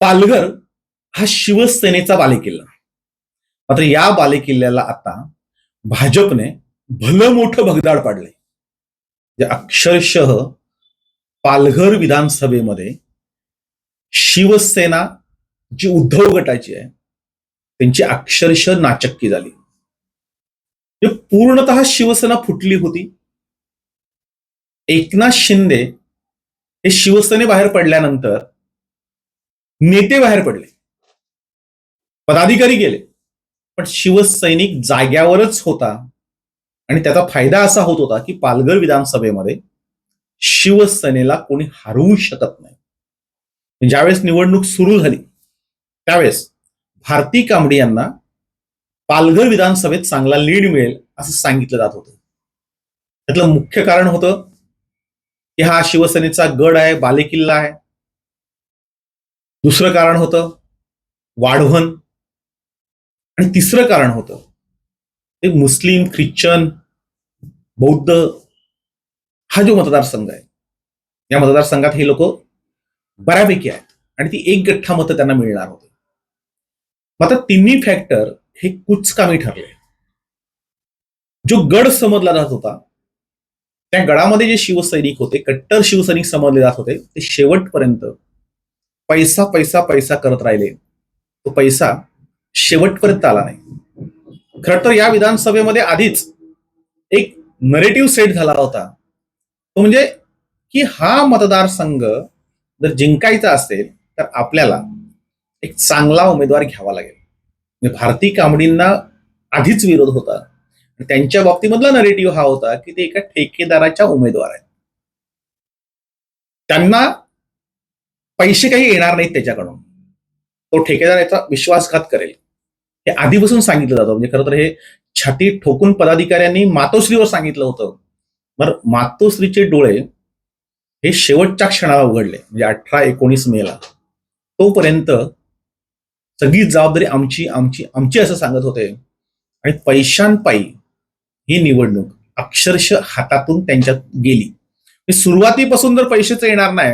पालघर हा शिवसेनेचा बालेकिल्ला. मात्र या बालेकिल्ल्याला आता भाजपने भलं मोठं भगदाड पाडलंय. जे अक्षरशः पालघर विधानसभेमध्ये शिवसेना जी उद्धव गटाची आहे त्यांची अक्षरशः नाचक्की झाली. पूर्णत पूर्णतः शिवसेना फुटली होती एकनाथ शिंदे हे शिवसेने बाहेर पडल्यानंतर नेते बाहेर पडले. पदाधिकारी गेले. पण शिवसैनिक जाग्यावरच होता. आणि त्याचा फायदा असा होत होता की पालघर विधानसभेमध्ये शिवसेनेला कोणी हरवू शकत नाही. म्हणजे ज्यावेळेस निवडणूक सुरू झाली त्यावेळेस भारती कांबडी यांना पालघर विधानसभेत चांगला लीड मिळेल असं सांगितलं जात होतं. त्यातलं मुख्य कारण होतं की हा शिवसेनेचा गड आहे बालेकिल्ला आहे. दुसरं कारण होतं वाढवण. आणि तिसरं कारण होतं ते मुस्लिम ख्रिश्चन बौद्ध हा जो मतदारसंघ आहे या मतदारसंघात हे लोक बऱ्यापैकी आहेत आणि ती एक गठ्ठा मतं त्यांना मिळणार होते. आता तिन्ही फॅक्टर हे कुचकामी ठरले. जो गड समजला जात होता त्या गडामध्ये जे शिवसैनिक होते कट्टर शिवसैनिक समजले जात होते ते शेवटपर्यंत पैसा पैसा पैसा करत राहिले. तो पैसा शेवटपर्यंत आला नाही. खर तर या विधानसभेमध्ये आधीच एक नरेटिव्ह सेट झाला होता. तो म्हणजे की हा मतदारसंघ जर जिंकायचा असेल तर आपल्याला एक चांगला उमेदवार घ्यावा लागेल. म्हणजे भारती कांबडींना आधीच विरोध होता. आणि त्यांच्या बाबतीमधला नरेटिव्ह हा होता की ते एका ठेकेदाराच्या उमेदवार आहेत. त्यांना पैसे काही येणार नाहीत त्याच्याकडून. तो ठेकेदार याचा विश्वासघात करेल. हे आधीपासून सांगितलं जातं. म्हणजे खरं तर हे छाती ठोकून पदाधिकाऱ्यांनी मातोश्रीवर सांगितलं होतं. बरं मातोश्रीचे डोळे हे शेवटच्या क्षणाला उघडले. म्हणजे अठरा एकोणीस मेला तोपर्यंत सगळी जबाबदारी आमची आमची आमची असं सांगत होते. आणि पैशांपायी ही निवडणूक अक्षरशः हातातून त्यांच्यात गेली. म्हणजे सुरुवातीपासून जर पैसेच येणार नाही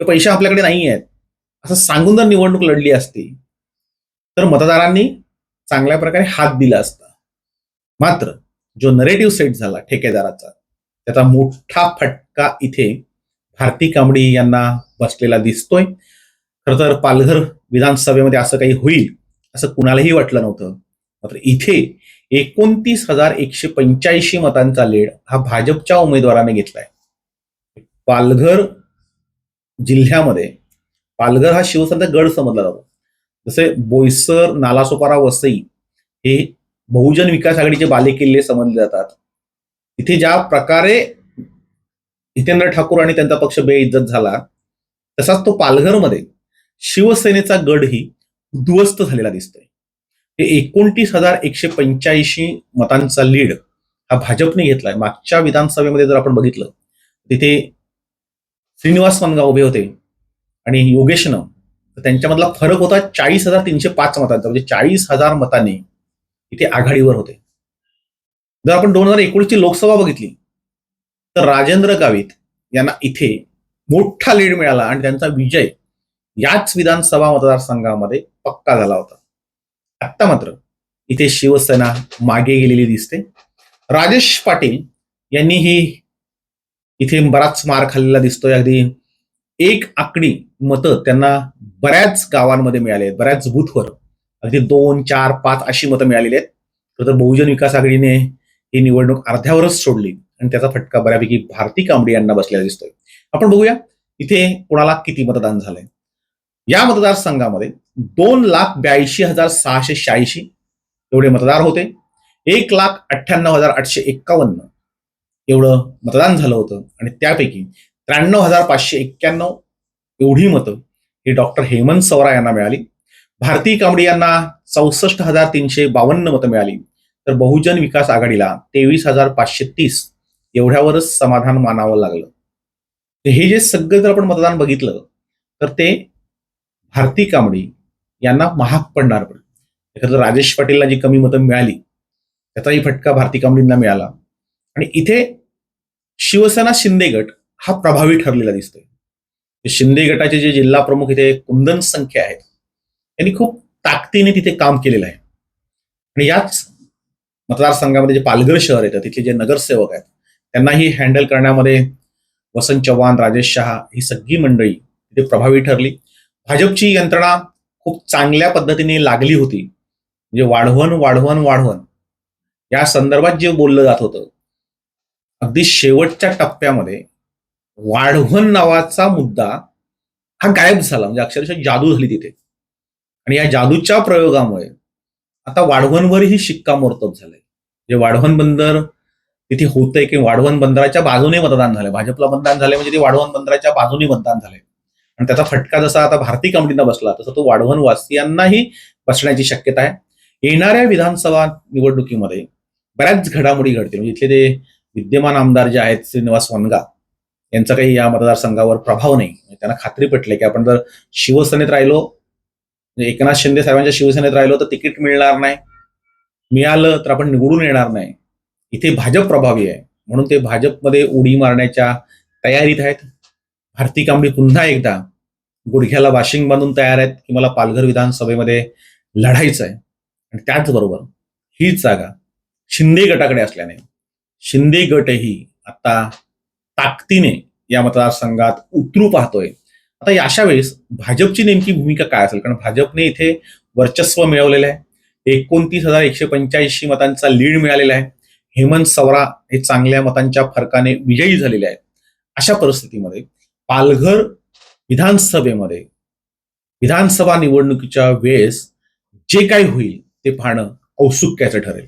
तर पैसे आपल्याकडे नाही आहेत असं सांगून जर निवडणूक लढली असती तर मतदारांनी चांगल्या प्रकारे हात दिला असता. मात्र जो नरेटिव्ह सेट झाला ठेकेदाराचा त्याचा मोठा फटका इथे भारती कांबडी यांना बसलेला दिसतोय. खरं तर पालघर विधानसभेमध्ये असं काही होईल असं कुणालाही वाटलं नव्हतं. मात्र इथे एकोणतीस हजार एकशे पंच्याऐंशी मतांचा लेड हा भाजपच्या उमेदवाराने घेतलाय पालघर जिल्ह्यामध्ये पालघर हा शिवसेनेचा गड समजला जातो. जसे बोईसर नालासोपारा वसई हे बहुजन विकास आघाडीचे बालेकिल्ले समजले जातात. इथे ज्या प्रकारे हितेंद्र ठाकूर आणि त्यांचा पक्ष बेइज्जत झाला तसाच तो पालघरमध्ये शिवसेनेचा गडही उद्ध्वस्त झालेला दिसतोय. हे एकोणतीस हजार एकशे पंच्याऐंशी मतांचा लीड हा भाजपने घेतलाय. मागच्या विधानसभेमध्ये जर आपण बघितलं तिथे श्रीनिवास मनगाव उभे होते. आणि योगेशनं त्यांच्यामधला फरक होता चाळीस हजार तीनशे पाच मतांचा म्हणजे चाळीस हजार मतांनी इथे आघाडीवर होते. जर आपण दोन हजार एकोणीसची लोकसभा बघितली तर राजेंद्र गावित यांना इथे मोठा लीड मिळाला आणि त्यांचा विजय याच विधानसभा मतदारसंघामध्ये पक्का झाला होता. आत्ता मात्र इथे शिवसेना मागे गेलेली दिसते. राजेश पाटील यांनी ही इथे बराच मार खाल्लेला दिसतोय अगदी. एक आकडी मतं त्यांना बऱ्याच गावांमध्ये मिळाली आहेत बऱ्याच बूथवर. अगदी दोन चार पाच अशी मतं मिळालेली आहेत. तर बहुजन विकास आघाडीने ही निवडणूक अर्ध्यावरच सोडली आणि त्याचा फटका बऱ्यापैकी भारती कांबडी यांना बसलेला दिसतोय. आपण बघूया इथे कोणाला किती मतदान झालंय? या मतदारसंघामध्ये दोन लाख ब्याऐंशी हजार सहाशे शहाऐंशी एवढे मतदार होते. एक लाख अठ्ठ्याण्णव हजार आठशे एक्कावन्न एवढं मतदान झालं होतं. आणि त्यापैकी त्र्याण्णव हजार पाचशे एक्क्याण्णव एवढी मतं ही डॉक्टर हेमंत सवरा यांना मिळाली. भारती कांबडी यांना चौसष्ट हजार तीनशे बावन्न मतं मिळाली. तर बहुजन विकास आघाडीला तेवीस हजार पाचशे तीस एवढ्यावरच समाधान मानावं लागलं. हे जे सगळं जर आपण मतदान बघितलं तर ते भारती कांबडी यांना महाग पडणार. पण एखादं राजेश पाटीलला जी कमी मतं मिळाली त्याचाही फटका भारती कांबडींना मिळाला. आणि इथे शिवसेना शिंदे गट हा प्रभावी ठरलेला दिसतोय. शिंदे गटाचे जे जिल्हा प्रमुख इथे कुंदन संख्या आहेत त्यांनी खूप ताकदीने तिथे काम केलेलं आहे. आणि याच मतदारसंघामध्ये जे पालघर शहर येतं तिथले जे नगरसेवक आहेत त्यांनाही हँडल करण्यामध्ये वसंत चव्हाण राजेश शहा ही सगळी मंडळी तिथे प्रभावी ठरली. भाजपची यंत्रणा खूप चांगल्या पद्धतीने लागली होती. म्हणजे वाढवण वाढवण वाढवण. या संदर्भात जे बोललं जात होतं अगदी शेवटच्या टप्प्यामध्ये वाढवण नावाचा मुद्दा हा गायब झाला. म्हणजे अक्षरशः जादू झाली तिथे. आणि या जादूच्या प्रयोगामुळे आता वाढवणवरही शिक्कामोर्तब झालंय. जे वाढवण बंदर तिथे होतंय की वाढवण बंदराच्या बाजूने मतदान झालंय. भाजपला मतदान झालंय म्हणजे ते वाढवण बंदराच्या बाजूने मतदान झालंय. आणि त्याचा फटका जसा आता भारतीय कंपनीला बसला तसा तो वाढवण वासियांनाही बसण्याची शक्यता आहे. येणाऱ्या विधानसभा निवडणुकीमध्ये बऱ्याच घडामोडी घडतील. म्हणजे इथले ते विद्यमान आमदार जे आहेत श्रीनिवास वनगा यांचा काही या मतदारसंघावर प्रभाव नाही. म्हणजे त्यांना खात्री पटली की आपण जर शिवसेनेत राहिलो म्हणजे एकनाथ शिंदे साहेबांच्या शिवसेनेत राहिलो तर तिकीट मिळणार नाही. मिळालं तर आपण निवडून येणार नाही. इथे भाजप प्रभावी आहे. म्हणून ते भाजपमध्ये उडी मारण्याच्या तयारीत आहेत. भारती कांबळी पुन्हा एकदा गुडघ्याला वाशिंग बांधून तयार आहेत की मला पालघर विधानसभेमध्ये लढायचं आहे आणि त्याचबरोबर हीच जागा शिंदे गटाकडे असल्याने शिंदे गटही आता ताकदीने या मतदारसंघात उतरू पाहतोय. आता या अशा वेळेस भाजपची नेमकी भूमिका काय असेल? कारण भाजपने इथे वर्चस्व मिळवलेलं आहे. एकोणतीस हजार एकशे पंच्याऐंशी मतांचा लीड मिळालेला आहे. हेमंत सवरा हे चांगल्या मतांच्या फरकाने विजयी झालेले आहेत. अशा परिस्थितीमध्ये पालघर विधानसभेमध्ये विधानसभा निवडणुकीच्या वेळेस जे काही होईल ते पाहणं औत्सुक्याचं ठरेल.